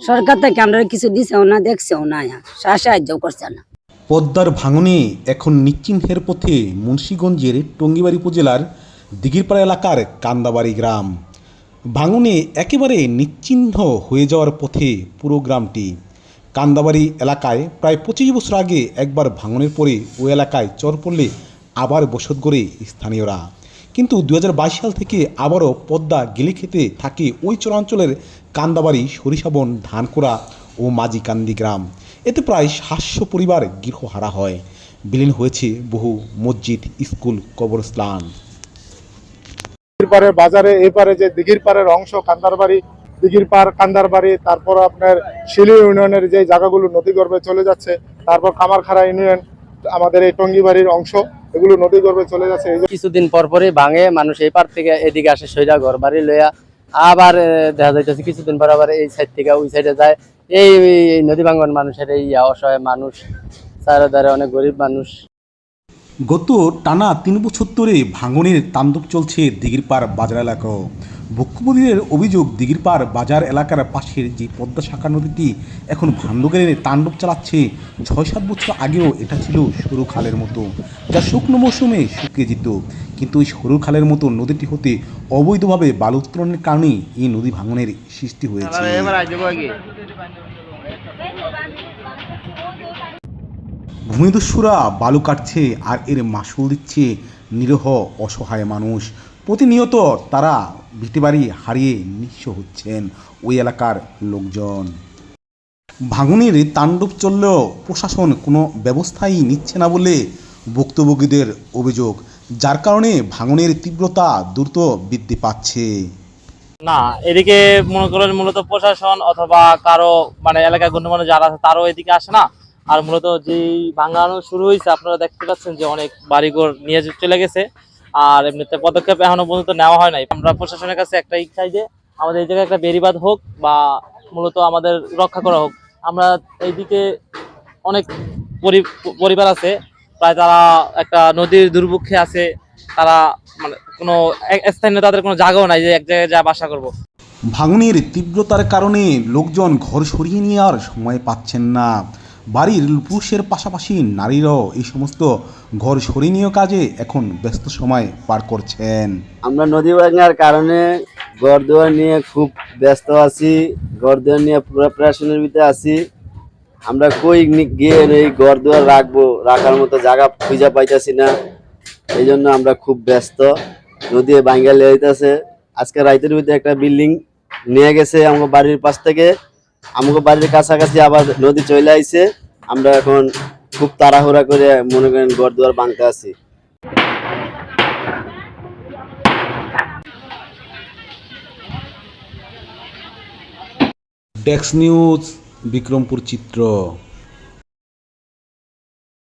সরকার থেকে আমরা কিছু দিছেও না, দেখছেও না সা- সাহায্য করছে না। পদ্মার ভাঙনে এখন নিশ্চিহ্নের পথে মুন্সীগঞ্জের টঙ্গিবাড়ি উপজেলার দিঘিরপাড়া এলাকার কান্দাবাড়ি গ্রাম। ভাঙনে একেবারে নিশ্চিহ্ন হয়ে যাওয়ার পথে পুরো গ্রামটি। কান্দাবাড়ি এলাকায় প্রায় পঁচিশ বছর আগে একবার ভাঙনের পরে ওই এলাকায় চর পড়লে আবার বসত গড়ে স্থানীয়রা। কিন্তু দুই হাজার বাইশ সাল থেকে আবারও পদ্মা গেলে খেতে থাকে ওই চরাঞ্চলের কান্দাবাড়ি, সরিষাবন, ধানকোড়া ও মাঝিকান্দি গ্রাম। এতে প্রায় সাতশো পরিবার গৃহহারা হয়। বিলীন হয়েছে বহু মসজিদ, স্কুল, কবরস্থান। পাড়ের বাজারে এই পারে যে দিঘির পাড়ের অংশ, কান্দারবাড়ি দিঘির পাড় কান্দারবাড়ি, তারপর আপনার শিলি ইউনিয়নের যে জায়গাগুলো নদীগর্ভে চলে যাচ্ছে, তারপর কামারখাড়া ইউনিয়ন, আমাদের এই টঙ্গিবাড়ির অংশ। এগুলো নদী গর্ভে চলে যাচ্ছে কিছুদিন পর পরই ভাঙে মানুষ এই পার থেকে এদিকে আসে সইরা ঘর বাড়ি লইয়া। আবার দেখা যাইতেছে কিছুদিন পর আবার এই সাইড থেকে ওই সাইডে যায়। এই এই নদী ভাঙ্গন মানুষের এই অসহায় মানুষ চারিধারে অনেক গরিব মানুষ। গত টানা তিন বছর ধরে ভাঙনের তাণ্ডব চলছে দিঘিরপাড় বাজার এলাকাও। ভুক্তভোগীদের অভিযোগ দিঘিরপাড় বাজার এলাকার পাশের যে পদ্মা শাখা নদীটি এখন ভান্ডগের তাণ্ডব চালাচ্ছে ছয় সাত বছর আগেও এটা ছিল সরু খালের মতো যা শুকনো মৌসুমে শুকিয়ে যেত। কিন্তু ওই সরু খালের মতো নদীটি হতে অবৈধভাবে বালু উত্তোলনের কারণে এই নদী ভাঙনের সৃষ্টি হয়েছে। ভূমিদস্যুরা বালু কাটছে আর এর মাসুল দিচ্ছে নিরহ অসহায় মানুষ। প্রতিনিয়ত তারা ভিটেবাড়ি হারিয়ে নিঃস্ব হচ্ছেন ওই এলাকার লোকজন। ভাঙনের তাণ্ডব চললেও প্রশাসন কোনো ব্যবস্থাই নিচ্ছে না বলে ভুক্তভোগীদের অভিযোগ, যার কারণে ভাঙনের তীব্রতা দ্রুত বৃদ্ধি পাচ্ছে। না, এদিকে মনে করেন মূলত প্রশাসন অথবা কারও মানে এলাকায় গণ্যমান্য যারা আছে, তারও এদিকে আসে না। আর মূলত যেই ভাঙানো শুরু হয়েছে, আপনারা দেখতে পাচ্ছেন যে অনেক বাড়িঘর নিয়ে চলে গেছে। আর এমনিতে পদক্ষেপ এখনও পর্যন্ত নেওয়া হয় নাই। আমরা প্রশাসনের কাছে একটা ইচ্ছাই যে আমাদের এই জায়গায় একটা বেরিবাদ হোক বা মূলত আমাদের রক্ষা করা হোক। আমরা এইদিকে অনেক পরি- পরিবার আছে, প্রায় তারা একটা নদীর দুর্ভিক্ষে আছে, তারা মানে কোনো স্থানীয় তাদের কোনো জায়গাও নাই যে এক জায়গায় যা বাসা করব। ভাঙনের তীব্রতার কারণে লোকজন ঘর সরিয়ে নেওয়ার সময় পাচ্ছেন না। বাড়ির পুরুষের পাশাপাশি নারীরাও এই সমস্ত ঘর সরিয়ে নেওয়ার কাজে এখন ব্যস্ত সময় পার করছেন। আমরা নদী ভাঙার কারণে ঘর দুয়ার নিয়ে খুব ব্যস্ত আছি, ঘর দুয়ার নিয়ে পুরো ভিতরে আছি। আমরা কই গিয়ে এই ঘর দুয়ার রাখব, রাখার মতো জায়গা খুঁজে পাইতেছি না। এই জন্য আমরা খুব ব্যস্ত। নদী ভাঙ্গা লেগেছে আজকে রাইতের ভিতরে একটা বিল্ডিং নিয়ে গেছে আমার বাড়ির পাশ থেকে। আমাকে বাড়ির কাছাকাছি আবার নদী চলে আইছে। আমরা এখন খুব তাড়াহুড়া করে মনে করেন ঘর দুয়ার বাঁধতে আছি। ডেক্স নিউজ বিক্রমপুর চিত্র